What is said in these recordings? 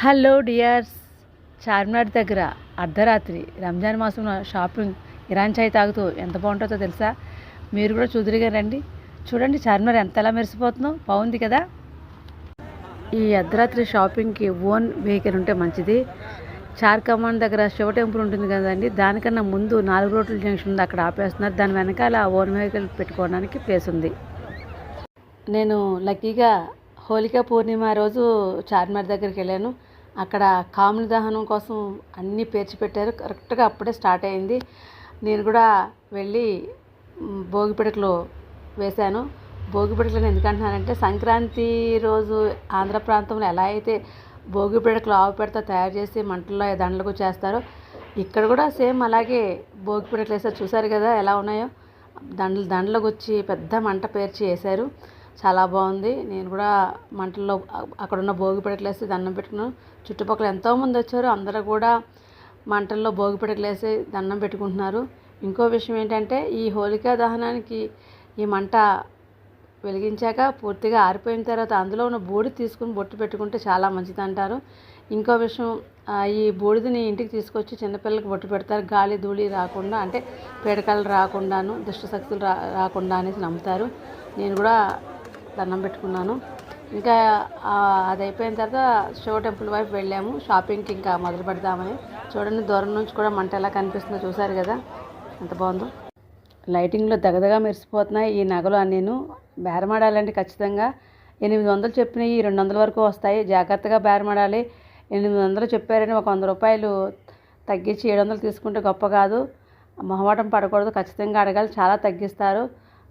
Hello dears. Charminar దగ్గర అర్ధరాత్రి. రంజాన్ మాసంలో షాపింగ్ ఇరాన్ చాయ్ తాగుతూ ఎంత బాగుంటుందో తెలుసా? మీరు కూడా చూదురుగా రండి. చూడండి చార్మినార్ ఎంతలా మెరిసిపోతుందో. బాగుంది కదా? ఈ అర్ధరాత్రి షాపింగ్కి ఓన్ వెహికల్ ఉంటే మంచిది. చార్ కమాండ్ దగ్గర శివ టెంపుల్ ఉంటుంది కదండి. దానికన్నా ముందు నాలుగు రోడ్ల జంక్షన్ ఉంది. అక్కడ ఆపేస్తున్నారు. దాని వెనకాల ఓన్ వెహికల్ పెట్టుకోవడానికి ప్లేస్ ఉంది. నేను లక్కీగా హోలికా పూర్ణిమ రోజు చార్మినార్ దగ్గరికి వెళ్ళాను. అక్కడ కాముని దహనం కోసం అన్నీ పేర్చి పెట్టారు. కరెక్ట్గా అప్పుడే స్టార్ట్ అయింది. నేను కూడా వెళ్ళి భోగి పిడకలు వేశాను. భోగి పిడకలను ఎందుకంటున్నానంటే సంక్రాంతి రోజు ఆంధ్ర ప్రాంతంలో ఎలా అయితే భోగి పిడకలు ఆవు పెడతా తయారు చేసి మంటల్లో దండలకు చేస్తారో ఇక్కడ కూడా సేమ్ అలాగే భోగి పిడకలు వేసారు చూసారు కదా ఎలా ఉన్నాయో? దండలు దండలకు వచ్చి పెద్ద మంట పేర్చి వేశారు. చాలా బాగుంది. నేను కూడా మంటల్లో అక్కడున్న భోగి పిడకలు వేసి దండం పెట్టుకున్నాను. చుట్టుపక్కల ఎంతోమంది వచ్చారు అందరూ కూడా మంటల్లో భోగి పిడకలు దండం పెట్టుకుంటున్నారు. ఇంకో విషయం ఏంటంటే ఈ హోలికా దహనానికి ఈ మంట వెలిగించాక పూర్తిగా ఆరిపోయిన తర్వాత అందులో ఉన్న బూడి తీసుకుని బొట్టు పెట్టుకుంటే చాలా మంచిది అంటారు. ఇంకో విషయం ఈ బూడిదని ఇంటికి తీసుకొచ్చి చిన్నపిల్లలకి బొట్టు పెడతారు. గాలి ధూళి రాకుండా అంటే పీడకలు రాకుండాను దుష్టశక్తులు రా రాకుండా అనేసి నమ్ముతారు. నేను కూడా దండం పెట్టుకున్నాను. ఇంకా అది అయిపోయిన తర్వాత శివ టెంపుల్ వైపు వెళ్ళాము. షాపింగ్కి ఇంకా మొదలు పెడదామని. చూడండి దూరం నుంచి కూడా మంట ఎలా కనిపిస్తుందో చూసారు కదా? ఎంత బాగుందో. లైటింగ్లో దగదగా మెరిసిపోతున్నాయి ఈ నగలు నేను బేరమాడాలంటే ఖచ్చితంగా ఎనిమిది వందలు చెప్పినవి రెండు వందల వరకు వస్తాయి. జాగ్రత్తగా బేరమాడాలి. ఎనిమిది వందలు చెప్పారని ఒక వంద రూపాయలు తగ్గించి ఏడు వందలు తీసుకుంటే గొప్ప కాదు. మొహమాటం పడకూడదు. ఖచ్చితంగా అడగాలి. చాలా తగ్గిస్తారు.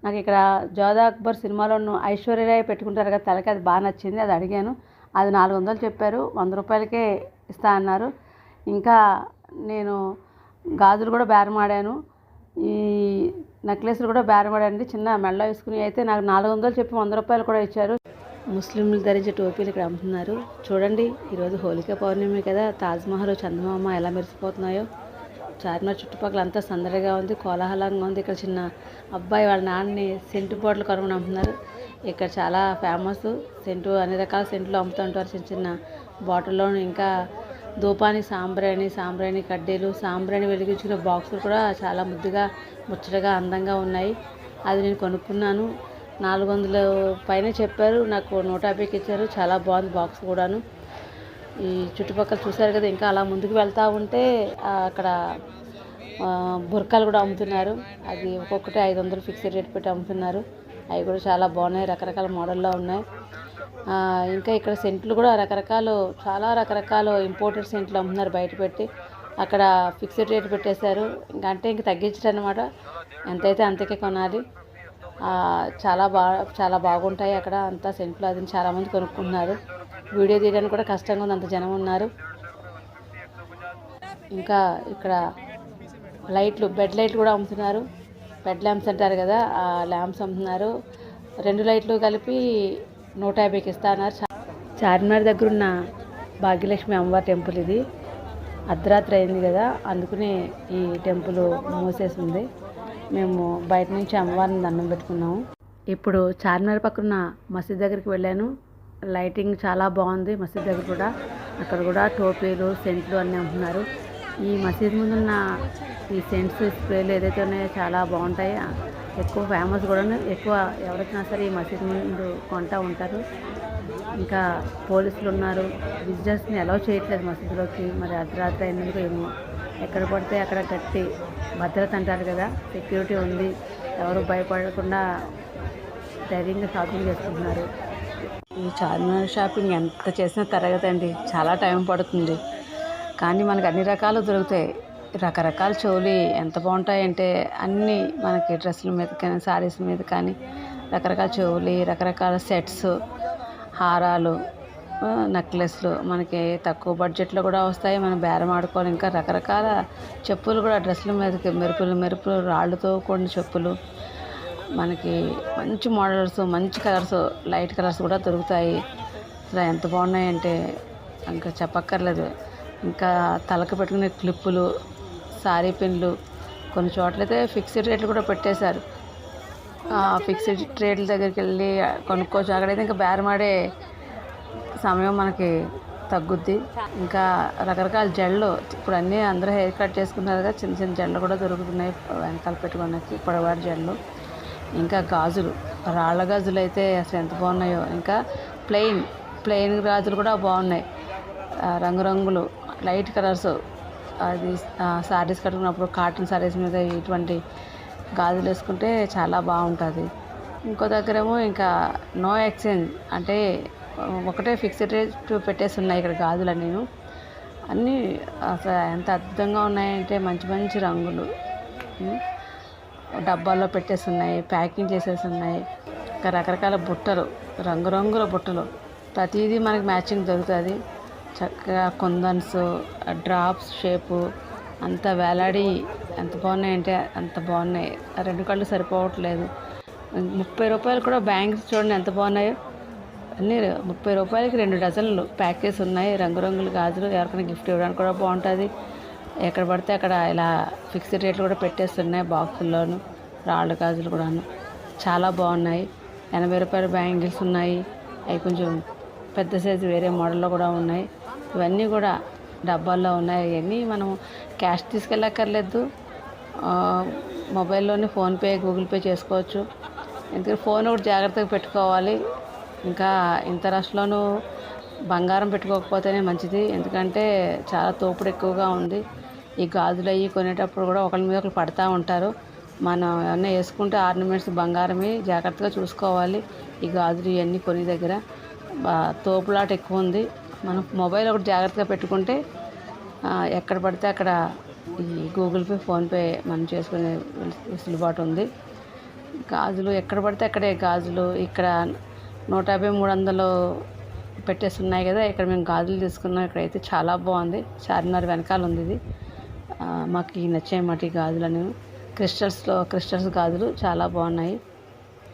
నాకు ఇక్కడ జోదా అక్బర్ సినిమాలో ఐశ్వర్యరాయ్ పెట్టుకుంటారు కదా తలకి అది బాగా నచ్చింది అది అడిగాను. అది నాలుగు వందలు చెప్పారు వంద రూపాయలకే ఇస్తా అన్నారు. ఇంకా నేను గాజులు కూడా బేరమాడాను ఈ నెక్లెస్లు కూడా బేరమాడండి చిన్న మెళ్ళ వేసుకుని అయితే నాకు నాలుగు వందలు చెప్పి వంద రూపాయలు కూడా ఇచ్చారు. ముస్లింలు ధరించే టోపీలు ఇక్కడ అమ్ముతున్నారు. చూడండి ఈరోజు హోలికా పౌర్ణమి కదా తాజ్మహల్ చందమామ ఎలా మెరిసిపోతున్నాయో. చార్మినార్ చుట్టుపక్కల అంతా సందడిగా ఉంది కోలాహలంగా ఉంది. ఇక్కడ చిన్న అబ్బాయి వాళ్ళ నాన్నని సెంటు బాటిల్ కొనమని అమ్ముతున్నారు ఇక్కడ చాలా ఫేమస్. సెంటు అన్ని రకాల సెంట్లు అమ్ముతూ ఉంటారు. చిన్న చిన్న బాటిల్లో ఇంకా ధూపాని సాంబ్రాణి సాంబ్రాణి కడ్డీలు సాంబ్రాణి వెలిగించుకునే బాక్సులు కూడా చాలా ముద్దుగా ముచ్చటగా అందంగా ఉన్నాయి. అది నేను కొనుక్కున్నాను. నాలుగు వందల పైన చెప్పారు. నాకు నూట యాభైకి ఇచ్చారు. చాలా బాగుంది బాక్స్ కూడాను. ఈ చుట్టుపక్కల చూశారు కదా ఇంకా అలా ముందుకు వెళ్తూ ఉంటే అక్కడ బుర్కాలు కూడా అమ్ముతున్నారు. అది ఒక్కొక్కటి ఐదు వందలు ఫిక్స్డ్ రేట్ పెట్టి అమ్ముతున్నారు. అవి కూడా చాలా బాగున్నాయి రకరకాల మోడల్లో ఉన్నాయి. ఇంకా ఇక్కడ సెంట్లు కూడా రకరకాలు చాలా రకరకాల ఇంపోర్టెడ్ సెంట్లు అమ్ముతున్నారు బయట పెట్టి. అక్కడ ఫిక్స్డ్ రేట్ పెట్టేశారు. ఇంకా అంటే ఇంక తగ్గించడం అనమాట ఎంతైతే అంతకే కొనాలి. చాలా బాగా చాలా బాగుంటాయి అక్కడ అంతా సెంట్లు. అది చాలామంది కొనుక్కుంటున్నారు వీడియో తీయడానికి కూడా కష్టంగా ఉంది. అంత జనం ఉన్నారు. ఇంకా ఇక్కడ లైట్లు బెడ్ లైట్లు కూడా అమ్ముతున్నారు. బెడ్ ల్యాంప్స్ అంటారు కదా ఆ ల్యాంప్స్ అమ్ముతున్నారు. రెండు లైట్లు కలిపి నూట యాభైకి ఇస్తున్నారు అన్నారు. చార్మినార్ దగ్గర ఉన్న భాగ్యలక్ష్మి అమ్మవారి టెంపుల్ ఇది. అర్ధరాత్రి అయింది కదా అందుకనే ఈ టెంపుల్ మూసేసి ఉంది మేము బయట నుంచి అమ్మవారిని దండం పెట్టుకున్నాము. ఇప్పుడు చార్మినార్ పక్కన మసీద్ దగ్గరికి వెళ్ళాను. లైటింగ్ చాలా బాగుంది మసీద్ దగ్గర కూడా. అక్కడ కూడా టోపీలు సెంట్లు అన్నీ ఉంటున్నారు. ఈ మసీద్ ముందున్న ఈ సెంట్స్ స్ప్రేలు ఏదైతే ఉన్నాయో చాలా బాగుంటాయి. ఎక్కువ ఫేమస్ కూడా ఎక్కువ ఎవరికైనా సరే ఈ మసీద్ ముందు కొంటా ఉంటారు. ఇంకా పోలీసులు ఉన్నారు. విజిటర్స్ని అలౌ చేయట్లేదు మసీదులోకి. మరి అర్ధరాత్రి అయినందుకు ఏమో. ఎక్కడ పడితే అక్కడ గట్టి భద్రత అంటారు కదా. సెక్యూరిటీ ఉంది. ఎవరు భయపడకుండా ధైర్యంగా షాపింగ్ చేసుకుంటున్నారు. ఈ చార్మినార్ షాపింగ్ ఎంత చేసినా తరగదండి చాలా టైం పడుతుంది. కానీ మనకు అన్ని రకాలు దొరుకుతాయి. రకరకాల చెవులు ఎంత బాగుంటాయంటే అన్నీ మనకి డ్రెస్సుల మీద కానీ శారీస్ మీద కానీ రకరకాల చెవులు రకరకాల సెట్స్ హారాలు నెక్లెస్లు మనకి తక్కువ బడ్జెట్లో కూడా వస్తాయి. మనం బేరం ఆడుకోవాలి. ఇంకా రకరకాల చెప్పులు కూడా డ్రెస్సుల మీదకి మెరుపులు మెరుపులు రాళ్ళతో కూడిన చెప్పులు మనకి మంచి మోడల్స్ మంచి కలర్స్ లైట్ కలర్స్ కూడా దొరుకుతాయి. అసలు ఎంత బాగున్నాయంటే ఇంకా చెప్పక్కర్లేదు. ఇంకా తలకు పెట్టుకునే క్లిప్పులు సారీ పిన్లు కొన్ని చోట్లయితే ఫిక్స్డ్ రేట్లు కూడా పెట్టేశారు. ఫిక్స్డ్ రేట్ల దగ్గరికి వెళ్ళి కొనుక్కోవచ్చు అక్కడైతే ఇంకా బేరమాడే సమయం మనకి తగ్గుద్ది. ఇంకా రకరకాల జళ్ళు ఇప్పుడు అన్నీ అందరూ హెయిర్ కట్ చేసుకున్నారు కదా చిన్న చిన్న జళ్ళు కూడా దొరుకుతున్నాయి. వెనకాల పెట్టుకోవడానికి పొడవాటి జళ్ళు ఇంకా గాజులు. రాళ్ళ గాజులు అయితే అసలు ఎంత బాగున్నాయో. ఇంకా ప్లెయిన్ ప్లెయిన్ గాజులు కూడా బాగున్నాయి. రంగురంగులు లైట్ కలర్స్. అది శారీస్ కట్టుకున్నప్పుడు కాటన్ శారీస్ మీద ఇటువంటి గాజులు వేసుకుంటే చాలా బాగుంటుంది. ఇంకో దగ్గరేమో ఇంకా నో ఎక్స్చేంజ్ అంటే ఒకటే ఫిక్స్డ్ రేట్ పెట్టేసి ఉన్నాయి ఇక్కడ గాజులు నేను అన్నీ అసలు ఎంత అద్భుతంగా ఉన్నాయంటే మంచి మంచి రంగులు. డబ్బాల్లో పెట్టేసి ఉన్నాయి ప్యాకింగ్ చేసేసి ఉన్నాయి ఇంకా రకరకాల బుట్టలు రంగురంగుల బుట్టలు. ప్రతిదీ మనకి మ్యాచింగ్ దొరుకుతుంది. చక్కగా కుందన్స్ డ్రాప్స్ షేపు. అంత వేలాడి ఎంత బాగున్నాయంటే అంత బాగున్నాయి. రెండు కళ్ళు సరిపోవట్లేదు. ముప్పై రూపాయలు కూడా బ్యాంగిల్స్ చూడండి ఎంత బాగున్నాయో. అన్నీ ముప్పై రూపాయలకి రెండు డజన్లు ప్యాకేజ్ ఉన్నాయి రంగురంగుల గాజులు ఎవరికైనా గిఫ్ట్ ఇవ్వడానికి కూడా బాగుంటుంది. ఎక్కడ పడితే అక్కడ ఇలా ఫిక్స్డ్ రేట్లు కూడా పెట్టేస్తున్నాయి బాక్సుల్లోను రాళ్ళ గాజులు కూడాను. చాలా బాగున్నాయి. ఎనభై రూపాయల బ్యాంగిల్స్ ఉన్నాయి. అవి కొంచెం పెద్ద సైజు వేరే మోడల్లో కూడా ఉన్నాయి. ఇవన్నీ కూడా డబ్బాల్లో ఉన్నాయి. అవన్నీ మనం క్యాష్ తీసుకెళ్ళక్కర్లేదు. మొబైల్లోనే ఫోన్పే గూగుల్ పే చేసుకోవచ్చు. ఎందుకంటే ఫోన్ ఒకటి జాగ్రత్తగా పెట్టుకోవాలి. ఇంకా ఇంత రష్లోనూ బంగారం పెట్టుకోకపోతేనే మంచిది. ఎందుకంటే చాలా తోపుడు ఎక్కువగా ఉంది. ఈ గాజులు అవి కొనేటప్పుడు కూడా ఒకరి మీద ఒకరు పడతా ఉంటారు. మనం ఏమన్నా వేసుకుంటే ఆర్నమెంట్స్ బంగారమే జాగ్రత్తగా చూసుకోవాలి. ఈ గాజులు ఇవన్నీ కొని దగ్గర. తోపులాట ఎక్కువ ఉంది. మనం మొబైల్ ఒకటి జాగ్రత్తగా పెట్టుకుంటే ఎక్కడ పడితే అక్కడ ఈ గూగుల్ పే ఫోన్పే మనం చేసుకునే వెసులుబాటు ఉంది. గాజులు ఎక్కడ పడితే అక్కడే గాజులు. ఇక్కడ నూట యాభై మూడు వందలు పెట్టేసి ఉన్నాయి కదా ఇక్కడ మేము గాజులు తీసుకున్నాం. ఇక్కడైతే చాలా బాగుంది. చార్మినార్ వెనకాల ఉంది ఇది. మాకు నచ్చాయి మాట ఈ గాజులు అనేవి క్రిస్టల్స్లో క్రిస్టల్స్ గాజులు చాలా బాగున్నాయి.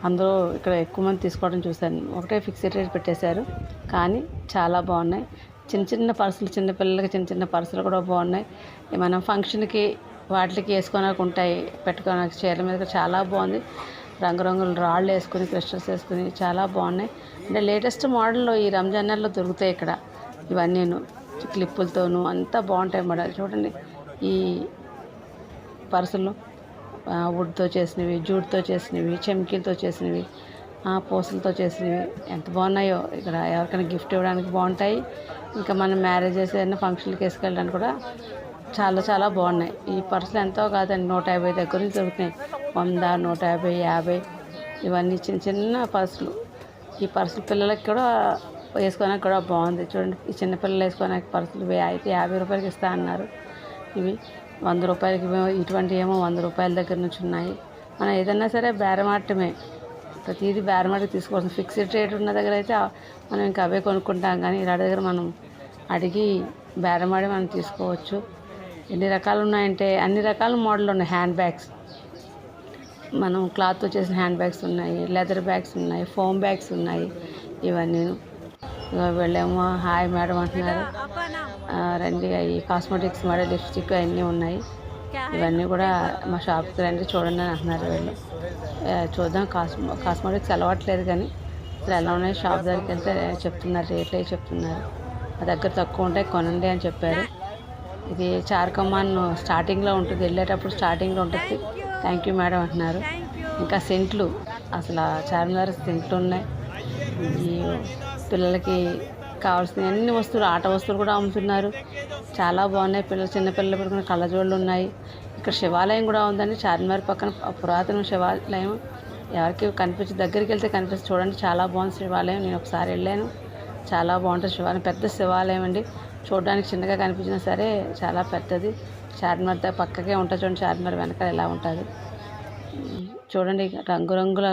అందరూ ఇక్కడ ఎక్కువ మంది తీసుకోవడం చూశాను. ఒకటే ఫిక్స్డ్ రేట్ పెట్టేశారు. కానీ చాలా బాగున్నాయి. చిన్న చిన్న పర్సులు చిన్నపిల్లలకి చిన్న చిన్న పర్సులు కూడా బాగున్నాయి. మనం ఫంక్షన్కి వాటికి వేసుకోడానికి ఉంటాయి పెట్టుకోవడానికి చీరల మీద చాలా బాగుంది. రంగురంగుల రాళ్ళు వేసుకుని క్రిస్టల్స్ వేసుకుని చాలా బాగున్నాయి. అంటే లేటెస్ట్ మోడల్లో ఈ రంజాన్ నెలలో దొరుకుతాయి ఇక్కడ. ఇవన్నీను క్లిప్పులతోనూ అంతా బాగుంటాయి మోడల్ చూడండి. ఈ పర్సులు ఆ, వుడ్తో చేసినవి జూట్తో చేసినవి చెమ్కీలతో చేసినవి పూసలతో చేసినవి ఎంత బాగున్నాయో. ఇక్కడ ఎవరికైనా గిఫ్ట్ ఇవ్వడానికి బాగుంటాయి. ఇంకా మనం మ్యారేజెస్ ఏదైనా ఫంక్షన్కి వేసుకెళ్ళడానికి కూడా చాలా చాలా బాగున్నాయి. ఈ పర్సులు ఎంతో కాదండి నూట యాభై దగ్గర నుంచి దొరుకుతున్నాయి వంద నూట యాభై యాభై ఇవన్నీ చిన్న చిన్న పర్సులు. ఈ పర్సులు పిల్లలకి కూడా వేసుకోవడానికి కూడా బాగుంది. చూడండి ఈ చిన్నపిల్లలు వేసుకోవడానికి పర్సులు అయితే యాభై రూపాయలకి ఇస్తా అన్నారు. ఇవి. వంద రూపాయలకి ఇటువంటి ఏమో వంద రూపాయల దగ్గర నుంచి ఉన్నాయి. మనం ఏదైనా సరే బేరమాటమే. ప్రతిదీ బేరమాటి తీసుకోవాల్సిన. ఫిక్స్డ్ రేట్ ఉన్న దగ్గర అయితే మనం ఇంకా అవే కొనుక్కుంటాం. కానీ ఇలాంటి దగ్గర మనం అడిగి బేరమాడి మనం తీసుకోవచ్చు. ఎన్ని రకాలు ఉన్నాయంటే అన్ని రకాల మోడల్ ఉన్నాయి. Hand bags. మనం క్లాత్తో చేసిన హ్యాండ్ బ్యాగ్స్ ఉన్నాయి. లెదర్ బ్యాగ్స్ ఉన్నాయి. ఫోమ్ బ్యాగ్స్ ఉన్నాయి. ఇవన్నీ. ఇగో హాయ్ మేడం అంటున్నారు. రండి అవి కాస్మెటిక్స్ మరి లిప్స్టిక్ అవన్నీ ఉన్నాయి. ఇవన్నీ కూడా మా షాప్కి రండి చూడండి అని అంటున్నారు వీళ్ళు. చూద్దాం కాస్మో కాస్మెటిక్స్ అలవాట్లేదు కానీ అసలు ఎలా ఉన్నాయి షాప్ దగ్గరికి వెళ్తే చెప్తున్నారు రేట్లు అవి చెప్తున్నారు. మా దగ్గర తక్కువ ఉంటాయి కొనండి అని చెప్పారు. ఇది చార్కమ్మాన్ స్టార్టింగ్లో ఉంటుంది వెళ్ళేటప్పుడు స్టార్టింగ్లో ఉంటుంది. థ్యాంక్ యూ మేడం అంటున్నారు. ఇంకా సెంట్లు అసలు చార్మినార్ సెంట్లు ఉన్నాయి. ఈ పిల్లలకి కావాల్సిన అన్ని వస్తువులు ఆట వస్తువులు కూడా అమ్ముతున్నారు. చాలా బాగున్నాయి. పిల్లలు చిన్నపిల్లలు పెట్టుకున్న కళ్ళజోళ్ళు ఉన్నాయి. ఇక్కడ శివాలయం కూడా ఉందండి. చార్మినార్ పక్కన పురాతన శివాలయం. ఎవరికి కనిపించి దగ్గరికి వెళ్తే కనిపిస్తుంది. చూడండి చాలా బాగుంది శివాలయం. నేను ఒకసారి వెళ్ళాను. చాలా బాగుంటుంది శివాలయం పెద్ద శివాలయం అండి. చూడడానికి చిన్నగా కనిపించినా సరే చాలా పెద్దది. చార్మినార్ పక్కకే ఉంటుంది చూడండి. చార్మినార్ వెనకాల ఎలా ఉంటుంది. చూడండి రంగురంగుల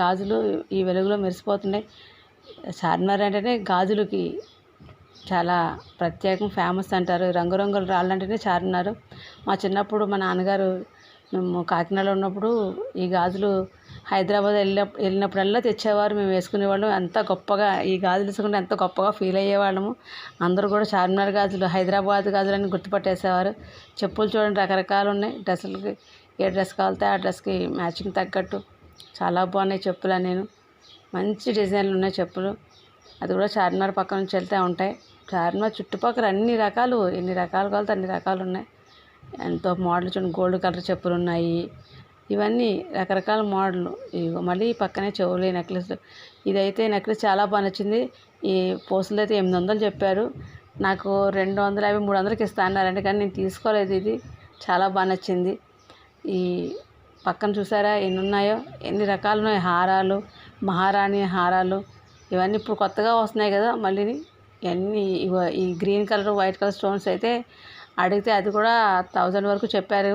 గాజులు ఈ వెలుగులో మెరిసిపోతున్నాయి. చార్మినార్ అంటేనే గాజులకి చాలా ప్రత్యేకం ఫేమస్ అంటారు. రంగురంగుల రాళ్ళు అంటేనే చార్మినార్ మా చిన్నప్పుడు మా నాన్నగారు మేము కాకినాడలో ఉన్నప్పుడు ఈ గాజులు హైదరాబాద్ వెళ్ళిన వెళ్ళినప్పుడల్లా తెచ్చేవారు. మేము వేసుకునేవాళ్ళం. ఎంత గొప్పగా ఈ గాజులు వేసుకుంటే ఎంత గొప్పగా ఫీల్ అయ్యేవాళ్ళము. అందరూ కూడా చార్మినార్ గాజులు హైదరాబాద్ గాజులని గుర్తుపట్టేసేవారు. చెప్పులు చూడండి రకరకాలు ఉన్నాయి. డ్రెస్సులకి ఏ డ్రెస్ కావాలితే ఆ డ్రెస్కి మ్యాచింగ్ తగ్గట్టు. చాలా బాగున్నాయి చెప్పులు నేను మంచి డిజైన్లు ఉన్నాయి చెప్పులు. అది కూడా చార్మినార్ పక్క నుంచి వెళ్తే ఉంటాయి. చార్మినార్ చుట్టుపక్కల అన్ని రకాలు ఎన్ని రకాలు కావాలితే అన్ని రకాలు ఉన్నాయి. ఎంతో మోడల్ చూడండి గోల్డ్ కలర్ చెప్పులు ఉన్నాయి. ఇవన్నీ రకరకాల మోడల్. ఇవి మళ్ళీ పక్కనే చెవులు నెక్లెస్ ఇదైతే నెక్లెస్ చాలా బాగా నచ్చింది. ఈ పూసలు అయితే ఎనిమిది వందలు చెప్పారు. నాకు రెండు వందల యాభై మూడు వందలకి ఇస్తా అన్నారండి కానీ నేను తీసుకోలేదు ఇది. చాలా బాగా నచ్చింది. ఈ పక్కన చూసారా ఎన్ని ఉన్నాయో ఎన్ని రకాలు ఉన్నాయి హారాలు మహారాణి హారాలు ఇవన్నీ ఇప్పుడు కొత్తగా వస్తున్నాయి కదా మళ్ళీ ఇవన్నీ ఈ green colour white colour stones అయితే అడిగితే అది కూడా థౌజండ్ వరకు చెప్పారు.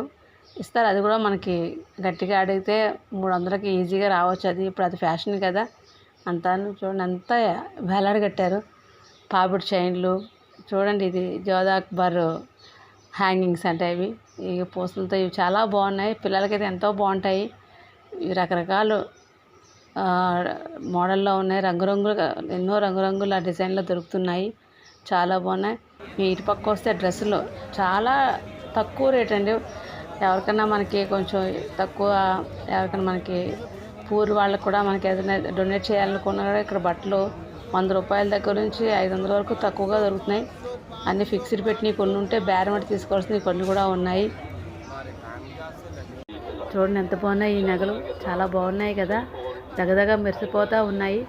ఇస్తారు. అది కూడా మనకి గట్టిగా అడిగితే మూడు వందలకి ఈజీగా రావచ్చు. అది ఇప్పుడు అది ఫ్యాషన్ కదా. అంతా చూడండి అంతా వేలాడగట్టారు పాపిడి చైన్లు చూడండి ఇది జోధా అక్బర్ హ్యాంగింగ్స్ అంటే ఇవి ఈ పూసలతో ఇవి చాలా బాగున్నాయి. పిల్లలకైతే ఎంతో బాగుంటాయి. ఇవి రకరకాలు మోడల్లో ఉన్నాయి. రంగురంగులు ఎన్నో రంగురంగుల డిజైన్లో దొరుకుతున్నాయి. చాలా బాగున్నాయి. మీ ఇటుపక్క వస్తే డ్రెస్సులు చాలా తక్కువ రేట్ అండి. ఎవరికైనా మనకి కొంచెం తక్కువ ఎవరికైనా మనకి పూర్ వాళ్ళకి కూడా మనకి ఏదైనా డొనేట్ చేయాలనుకున్నా కూడా ఇక్కడ బట్టలు వంద రూపాయల దగ్గర నుంచి ఐదు వందల వరకు తక్కువగా దొరుకుతున్నాయి. అన్ని ఫిక్స్డ్ పెట్టినవి కొన్ని ఉంటే బేరమటి తీసుకోవాల్సినవి కొన్ని కూడా ఉన్నాయి. చూడండి ఎంత బాగున్నాయి ఈ నగలు. చాలా బాగున్నాయి కదా. దగదగ మెరిసిపోతూ ఉన్నాయి.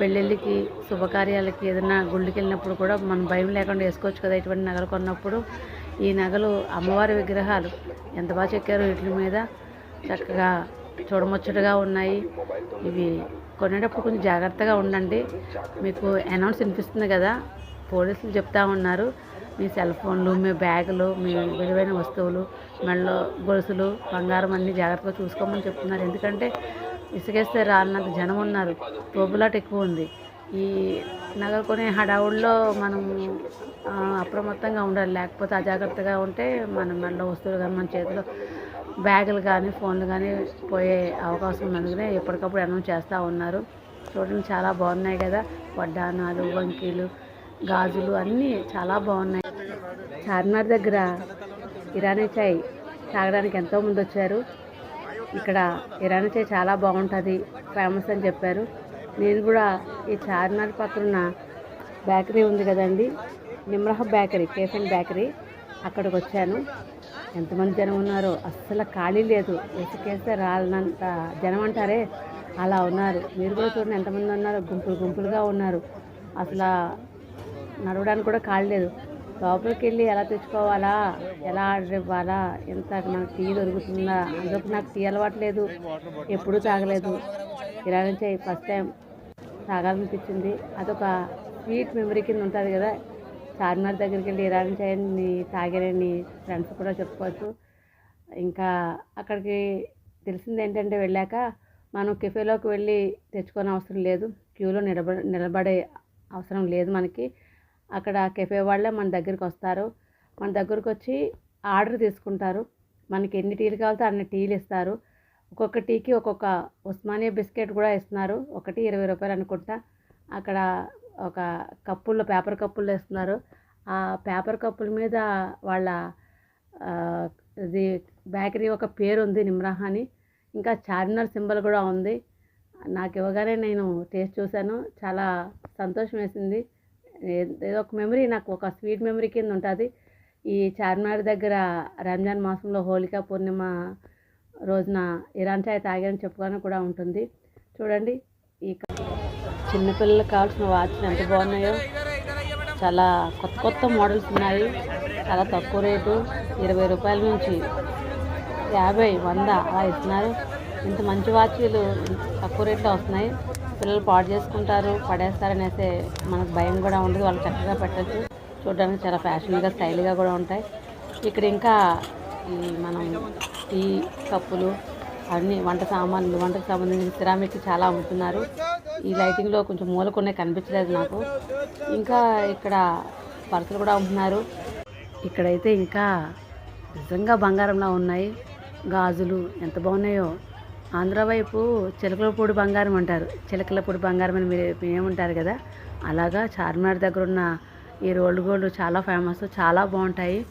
పెళ్ళిళ్ళకి శుభకార్యాలకి ఏదైనా గుళ్ళకి వెళ్ళినప్పుడు కూడా మనం భయం లేకుండా వేసుకోవచ్చు కదా ఇటువంటి నగలు కొన్నప్పుడు. ఈ నగలు అమ్మవారి విగ్రహాలు. ఎంత బాగా చెక్కారు వీటి మీద. చక్కగా చూడముచ్చటగా ఉన్నాయి. ఇవి కొనేటప్పుడు కొంచెం జాగ్రత్తగా ఉండండి. మీకు అనౌన్స్ వినిపిస్తుంది కదా. పోలీసులు చెప్తా ఉన్నారు. మీ సెల్ ఫోన్లు మీ బ్యాగులు మీ విలువైన వస్తువులు మెడలో గొలుసులు బంగారం అన్నీ జాగ్రత్తగా చూసుకోమని చెప్తున్నారు. ఎందుకంటే ఇసుకేస్తే రాలినంత జనం ఉన్నారు. తోపులాట ఎక్కువ ఉంది. ఈ నగలు కొనే హడావుల్లో మనం అప్రమత్తంగా ఉండాలి. లేకపోతే అజాగ్రత్తగా ఉంటే మన మెడలో వస్తువులు కానీ మన చేతిలో బ్యాగులు కానీ ఫోన్లు కానీ పోయే అవకాశం ఉన్నందుకనే ఎప్పటికప్పుడు అనౌన్స్ చేస్తూ ఉన్నారు. చూడండి చాలా బాగున్నాయి కదా. వడ్డానాలు వంకీలు గాజులు అన్నీ చాలా బాగున్నాయి. చార్మినార్ దగ్గర ఇరానీ చాయ్ తాగడానికి ఎంతోమంది వచ్చారు. ఇక్కడ ఇరానీ చే చాలా బాగుంటుంది ఫేమస్ అని చెప్పారు. నేను కూడా ఈ చార్మినార్ పక్కన ఉన్న బేకరీ ఉంది కదండి Nimrah bakery cafe and bakery అక్కడికి వచ్చాను. ఎంతమంది జనం ఉన్నారో అస్సలు ఖాళీ లేదు. ఎసుకేస్తే రాలినంత జనం అంటారే అలా ఉన్నారు. మీరు కూడా చూడండి ఎంతమంది ఉన్నారు గుంపులు గుంపులుగా ఉన్నారు. అసలు నడవడానికి కూడా ఖాళీ లేదు. లోపలికి వెళ్ళి ఎలా తెచ్చుకోవాలా? ఎలా ఆర్డర్ ఇవ్వాలా? ఎంత నాకు టీ దొరుకుతుందా? అందుకు నాకు టీ అలవాటు లేదు. ఎప్పుడూ తాగలేదు. ఇలా నుంచి ఫస్ట్ టైం తాగాలనిపించింది. అదొక స్వీట్ మెమరీ కింద ఉంటుంది కదా? చార్మినార్ దగ్గరికి వెళ్ళి ఇరాన్ చాయని తాగారని ఫ్రెండ్స్ కూడా చెప్పుకోవచ్చు. ఇంకా అక్కడికి తెలిసింది ఏంటంటే వెళ్ళాక మనం కెఫేలోకి వెళ్ళి తెచ్చుకోని అవసరం లేదు. క్యూలో నిలబ నిలబడే అవసరం లేదు మనకి. అక్కడ కెఫే వాళ్ళే మన దగ్గరికి వస్తారు. మన దగ్గరకు వచ్చి ఆర్డర్ తీసుకుంటారు. మనకి ఎన్ని టీలు కావాలితే అన్ని టీలు ఇస్తారు. ఒక్కొక్క టీకి ఒక్కొక్క ఉస్మానియా బిస్కెట్ కూడా ఇస్తున్నారు. ఒకటి ఇరవై రూపాయలు అనుకుంటా. అక్కడ ఒక కప్పుల్లో పేపర్ కప్పుల్లో ఇస్తున్నారు. ఆ పేపర్ కప్పుల మీద వాళ్ళ ఇది బేకరీ ఒక పేరు ఉంది నిమ్రాహ్ అని. ఇంకా చార్మినార్ సింబల్ కూడా ఉంది. నాకు ఇవ్వగానే నేను టేస్ట్ చూశాను. చాలా సంతోషం వేసింది. ఏదో ఒక మెమరీ నాకు ఒక స్వీట్ మెమరీ కింద ఉంటుంది. ఈ చార్మినార్ దగ్గర రంజాన్ మాసంలో హోలికా పూర్ణిమ రోజున ఇరాన్ చాయ్ తాగాని చెప్పుకొని కూడా ఉంటుంది. చూడండి ఈ చిన్నపిల్లలకు కావాల్సిన వాచ్లు ఎంత బాగున్నాయో. చాలా కొత్త కొత్త మోడల్స్ ఉన్నాయి. చాలా తక్కువ రేటు ఇరవై రూపాయల నుంచి యాభై వంద అలా ఇస్తున్నారు. ఇంత మంచి వాచ్లు తక్కువ రేట్లో వస్తున్నాయి. పిల్లలు పాడు చేసుకుంటారు పడేస్తారనేసి మనకు భయం కూడా ఉండదు. వాళ్ళు చక్కగా పెట్టచ్చు. చూడడానికి చాలా ఫ్యాషన్గా స్టైల్గా కూడా ఉంటాయి. ఇక్కడ ఇంకా ఈ మనం టీ కప్పులు అన్ని వంట సామాన్లు వంటకు సంబంధించిన సిరామిక్ చాలా అమ్ముతున్నారు. ఈ లైటింగ్లో కొంచెం మూలకొనే కనిపించలేదు నాకు. ఇంకా ఇక్కడ పర్సులు కూడా అమ్ముతున్నారు. ఇక్కడైతే ఇంకా నిజంగా బంగారంలా ఉన్నాయి. గాజులు ఎంత బాగున్నాయో. ఆంధ్ర వైపు చిలకల పొడి బంగారం అంటారు. చిలకలపూడి బంగారం అని మీరు ఏమంటారు కదా? అలాగా చార్మినార్ దగ్గర ఉన్న ఈ రోల్డ్ గోల్డ్ చాలా ఫేమస్ చాలా బాగుంటాయి.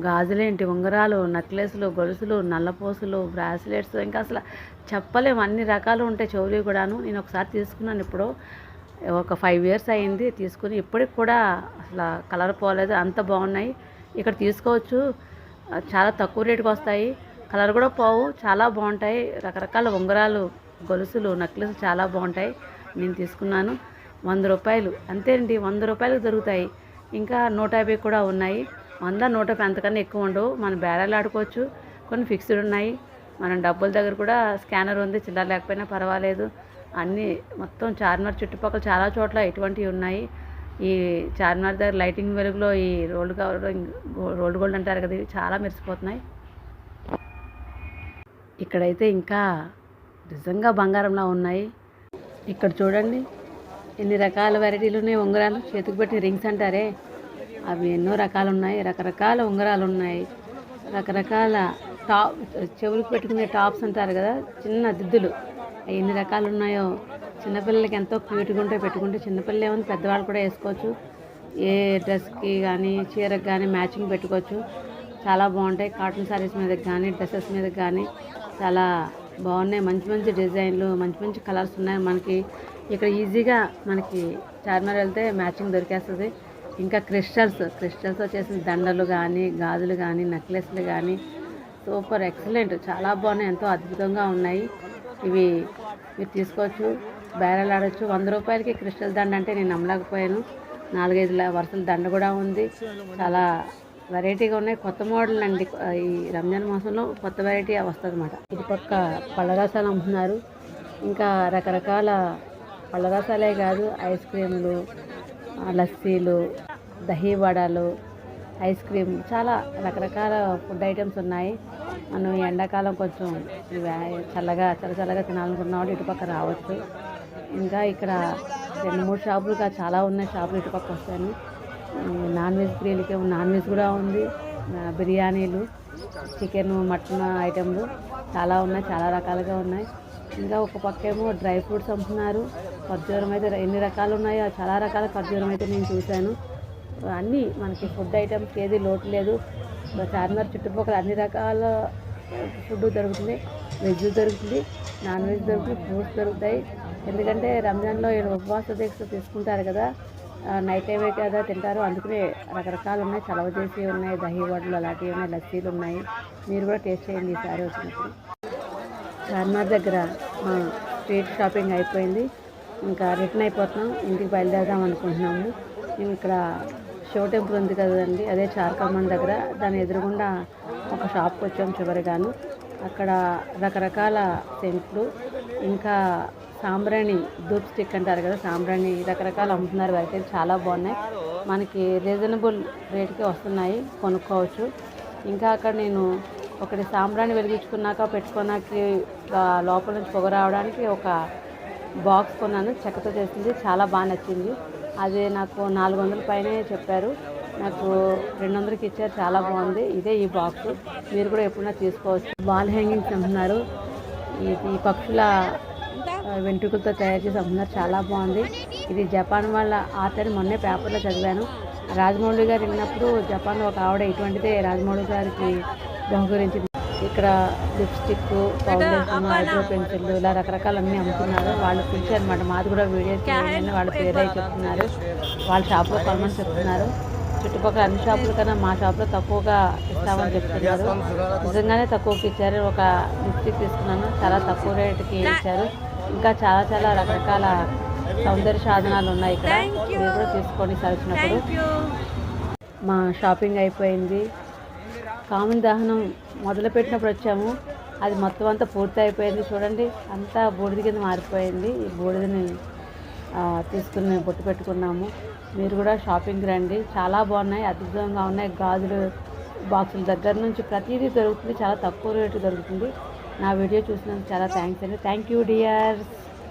గాజులేంటి? ఉంగరాలు నెక్లెస్లు గొలుసులు నల్లపూసలు బ్రాస్లెట్స్ ఇంకా అసలు చెప్పలేము అన్ని రకాలు ఉంటాయి చెవులు కూడాను. నేను ఒకసారి తీసుకున్నాను ఇప్పుడు. ఒక ఫైవ్ ఇయర్స్ అయింది తీసుకుని. ఇప్పటికి కూడా అసలు కలర్ పోలేదు. అంత బాగున్నాయి. ఇక్కడ తీసుకోవచ్చు. చాలా తక్కువ రేటుకి వస్తాయి. కలర్ కూడా పోవు. చాలా బాగుంటాయి. రకరకాల ఉంగరాలు గొలుసులు నక్లెస్ చాలా బాగుంటాయి. నేను తీసుకున్నాను. వంద రూపాయలు. అంతేనండి వంద రూపాయలకు దొరుకుతాయి. ఇంకా నూట యాభై కూడా ఉన్నాయి. వంద నూట యాభై అంతకన్నా ఎక్కువ ఉండవు. మనం బేరాలు ఆడుకోవచ్చు. కొన్ని ఫిక్స్డ్ ఉన్నాయి. మనం డబ్బుల దగ్గర కూడా స్కానర్ ఉంది. చిల్లర లేకపోయినా పర్వాలేదు. అన్నీ మొత్తం చార్మినార్ చుట్టుపక్కల చాలా చోట్ల ఇటువంటివి ఉన్నాయి. ఈ చార్మినార్ దగ్గర లైటింగ్ వెలుగులో ఈ రోల్డ్ కవర్ రోల్డ్ గోల్డ్ అంటారు కదా ఇవి చాలా మెరిసిపోతున్నాయి. ఇక్కడైతే ఇంకా నిజంగా బంగారంలా ఉన్నాయి. ఇక్కడ చూడండి ఎన్ని రకాల వెరైటీలు ఉన్నాయి ఉంగరాలు. చేతికి పెట్టిన రింగ్స్ అంటారే. అవి ఎన్నో రకాలు ఉన్నాయి రకరకాల ఉంగరాలు ఉన్నాయి రకరకాల టాప్ చెవులకు పెట్టుకునే టాప్స్ అంటారు కదా చిన్న దిద్దులు. ఎన్ని రకాలు ఉన్నాయో చిన్నపిల్లలకి ఎంతో క్యూట్గా ఉంటే పెట్టుకుంటే చిన్నపిల్లలు ఏముంది పెద్దవాళ్ళు కూడా వేసుకోవచ్చు. ఏ డ్రెస్కి కానీ చీరకు కానీ మ్యాచింగ్ పెట్టుకోవచ్చు. చాలా బాగుంటాయి. కాటన్ శారీస్ మీద కానీ డ్రెస్సెస్ మీద కానీ చాలా బాగున్నాయి. మంచి మంచి డిజైన్లు మంచి మంచి కలర్స్ ఉన్నాయి. మనకి ఇక్కడ ఈజీగా మనకి చార్మినార్ వెళ్తే మ్యాచింగ్ దొరికేస్తుంది. ఇంకా క్రిస్టల్స్ క్రిస్టల్స్ వచ్చేసి దండలు కానీ గాజులు కానీ నెక్లెస్లు కానీ సూపర్ ఎక్సలెంట్ చాలా బాగున్నాయి. ఎంతో అద్భుతంగా ఉన్నాయి. ఇవి మీరు తీసుకోవచ్చు బేరాలు ఆడవచ్చు వంద రూపాయలకి క్రిస్టల్ దండ అంటే నేను నమ్మలేకపోయాను. నాలుగైదు వరుసల దండ కూడా ఉంది. చాలా వెరైటీగా ఉన్నాయి. కొత్త మోడల్ అండి. ఈ రంజాన్ మాసంలో కొత్త వెరైటీ వస్తుంది అనమాట ఇది పక్క పళ్ళరసాలు అమ్ముతున్నారు. ఇంకా రకరకాల పళ్ళరసాలే కాదు ఐస్ క్రీమ్లు లస్సీలు దహీ వడలు ఐస్ క్రీమ్ చాలా రకరకాల ఫుడ్ ఐటమ్స్ ఉన్నాయి. మనం ఎండాకాలం కొంచెం చల్లగా చల్ల చల్లగా తినాలనుకున్న వాళ్ళు ఇటుపక్క రావచ్చు. ఇంకా ఇక్కడ రెండు మూడు షాపులుగా చాలా ఉన్నాయి. షాపులు ఇటుపక్క వస్తాను నాన్ వెజ్ ప్రియులకి నాన్ వెజ్ కూడా ఉంది. బిర్యానీలు చికెన్ మటన్ ఐటెంలు చాలా ఉన్నాయి చాలా రకాలుగా ఉన్నాయి. ఇంకా ఒక పక్క ఏమో డ్రై ఫ్రూట్స్ అమ్ముతున్నారు ఖర్జూరం అయితే ఎన్ని రకాలు ఉన్నాయో చాలా రకాల ఖర్జూరం అయితే నేను చూశాను. అన్నీ మనకి ఫుడ్ ఐటమ్స్ ఏది లోటు లేదు. చార్మినార్ చుట్టుపక్కల అన్ని రకాల ఫుడ్ దొరుకుతుంది. వెజ్ దొరుకుతుంది నాన్ వెజ్ దొరుకుతుంది ఫ్రూట్స్ దొరుకుతాయి. ఎందుకంటే రంజాన్లో ఈయన ఉపవాస దీక్ష తీసుకుంటారు కదా. నైట్ టైం కదా తింటారు అందుకనే రకరకాలు ఉన్నాయి. చలవ చేసి ఉన్నాయి దహీ వడలు అలాంటివి ఉన్నాయి లస్సీలు ఉన్నాయి. మీరు కూడా టేస్ట్ చేయండి ఈసారి వచ్చినప్పుడు. చార్మినార్ దగ్గర మా స్ట్రీట్ షాపింగ్ అయిపోయింది. ఇంకా రిటర్న్ అయిపోతున్నాం. ఇంటికి బయలుదేరదాం అనుకుంటున్నాము. మేము ఇక్కడ షో టెంపుల్ ఉంది కదండి అదే చార్కమ్మన్ దగ్గర. దాని ఎదురుగుండా ఒక షాప్కి వచ్చాము చివరిగాను. అక్కడ రకరకాల సెంట్లు ఇంకా సాంబ్రాణి ధూప్ స్టిక్ అంటారు కదా సాంబ్రాణి రకరకాలు అమ్ముతున్నారు. వెరైటీలు చాలా బాగున్నాయి. మనకి రీజనబుల్ రేట్కి వస్తున్నాయి. కొనుక్కోవచ్చు. ఇంకా అక్కడ నేను ఒకటి సాంబ్రాణి వెలిగించుకున్నాక పెట్టుకున్నాక లోపల నుంచి పొగ రావడానికి ఒక బాక్స్ కొన్నాను. చెక్కతో చేసింది. చాలా బాగా నచ్చింది. అది నాకు నాలుగు వందల పైనే చెప్పారు. నాకు రెండు వందలకి ఇచ్చారు. చాలా బాగుంది. ఇదే ఈ బాక్స్. మీరు కూడా ఎప్పుడైనా తీసుకోవచ్చు. వాల్ హ్యాంగింగ్స్ అంటున్నారు. ఇది ఈ పక్షుల వెంట్రుకలతో తయారు చేసి అమ్ముతున్నారు చాలా బాగుంది. ఇది జపాన్ వాళ్ళ అని మొన్నే పేపర్లో చదివాను. రాజమౌళి గారు వెళ్ళినప్పుడు జపాన్లో ఒక ఆవిడ ఇటువంటిదే రాజమౌళి గారికి బహుకరించింది ఇక్కడ లిప్స్టిక్ ఫౌండేషన్ ఐబ్రో పెన్సిల్ ఇలా రకరకాల అన్నీ అమ్ముతున్నారు. వాళ్ళు పిలిచారు అనమాట మాది కూడా వీడియో చేయండి వాళ్ళ పేరే చెప్తున్నారు. వాళ్ళ షాప్లో కొనమని చెప్తున్నారు. చుట్టుపక్కల అన్ని షాపుల కన్నా మా షాప్లో తక్కువగా ఇస్తామని చెప్తున్నారు. నిజంగానే తక్కువకి ఇచ్చారు. ఒక లిప్స్టిక్ తీసుకున్నాను. చాలా తక్కువ రేటుకి ఇచ్చారు. ఇంకా చాలా చాలా రకరకాల సౌందర్య సాధనాలు ఉన్నాయి ఇక్కడ. మీరు కూడా తీసుకోండి ఈసారి వచ్చినప్పుడు మా షాపింగ్ అయిపోయింది. కామన్ దహనం మొదలుపెట్టినప్పుడు వచ్చాము. అది మొత్తం అంతా పూర్తి అయిపోయింది. చూడండి అంతా బూడిద కింద మారిపోయింది. ఈ బూడిదని తీసుకుని బొట్టు పెట్టుకున్నాము. మీరు కూడా షాపింగ్కి రండి. చాలా బాగున్నాయి అద్భుతంగా ఉన్నాయి. గాజులు బాక్సుల దగ్గర నుంచి ప్రతిదీ దొరుకుతుంది. చాలా తక్కువ రేటు దొరుకుతుంది. నా వీడియో చూసినందుకు చాలా థ్యాంక్స్ అండి. Thank you dears